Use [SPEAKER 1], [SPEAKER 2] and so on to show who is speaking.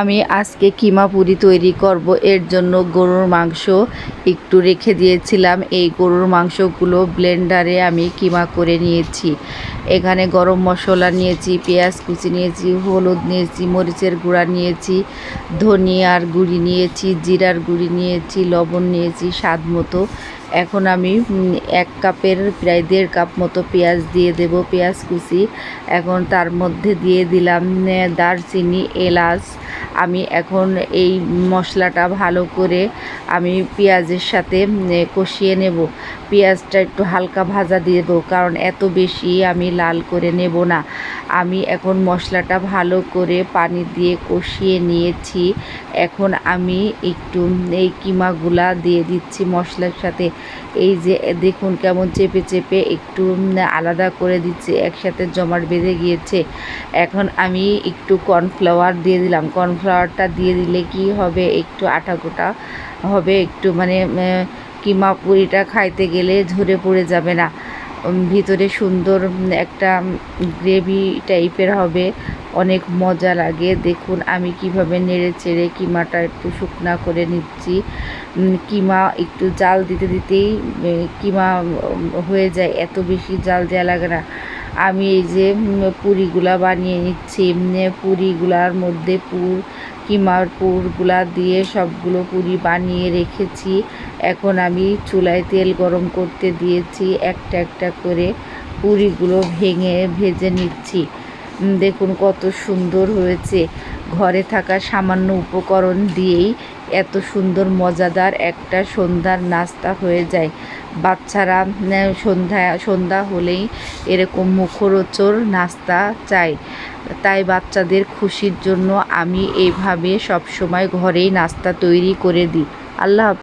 [SPEAKER 1] আমি আজকে কিমা পুরি তৈরি করব। এর জন্য গরুর মাংস একটু রেখে দিয়েছিলাম। এই গরুর মাংসগুলো ব্লেন্ডারে আমি কিমা করে নিয়েছি। এখানে গরম মশলা নিয়েছি, পেঁয়াজ কুচি নিয়েছি, হলুদ নিয়েছি, মরিচের গুঁড়া নিয়েছি, ধনিয়ার গুঁড়ি নিয়েছি, জিরার গুঁড়ি নিয়েছি, লবণ নিয়েছি স্বাদ মতো। এখন আমি এক কাপের, প্রায় দেড় কাপ মতো পেঁয়াজ দিয়ে দেব, পেঁয়াজ কুচি। এখন তার মধ্যে দিয়ে দিলাম দারচিনি, এলাচ আমি এখন এই মশলাটা ভালো করে আমি পেঁয়াজের সাথে কষিয়ে নেব। পেঁয়াজটা একটু হালকা ভাজা দিয়ে দেবো, কারণ এত বেশি আমি লাল করে নেব না। আমি এখন মশলাটা ভালো করে পানি দিয়ে কষিয়ে নিয়েছি। এখন আমি একটু এই কিমাগুলা দিয়ে দিচ্ছি মশলার সাথে। এই যে, দেখুন কেমন চেপে চেপে একটু আলাদা করে দিচ্ছে, একসাথে জমাট বেঁধে গিয়েছে। এখন আমি একটু কর্নফ্লাওয়ার দিয়ে দিলাম। কর্নফ্লাওয়ারটা দিয়ে দিলে কি হবে? একটু আটা গোটা হবে, একটু মানে কিমা পুরিটা খাইতে গেলে ঝরে পড়ে যাবে না। ভিতরে সুন্দর একটা গ্রেভি টাইপের হবে। অনেক মজা লাগে। দেখুন আমি কীভাবে নেড়ে চেড়ে কিমাটা একটু শুকনা করে নিচ্ছি। কিমা একটু জাল দিতে দিতেই কিমা হয়ে যায়। এত বেশি জাল দেওয়া লাগে না। আমি এই যে পুরিগুলা বানিয়ে নিচ্ছি। এমনি পুরিগুলার মধ্যে পুর, কিমার পুরগুলা দিয়ে সবগুলো পুরি বানিয়ে রেখেছি। এখন আমি চুলায় তেল গরম করতে দিয়েছি। একটা একটা করে পুরিগুলো ভেঙে ভেজে নিচ্ছি। দেখুন কত সুন্দর হয়েছে। ঘরে থাকা সামান্য উপকরণ দিয়েই এত সুন্দর, মজাদার একটা সন্ধ্যার নাস্তা হয়ে যায়। বাচ্চারা সন্ধ্যা সন্ধ্যা হলেই এরকম মুখরোচর নাস্তা চায়। তাই বাচ্চাদের খুশির জন্য আমি এইভাবে সবসময় ঘরেই নাস্তা তৈরি করে দিই। আল্লাহ।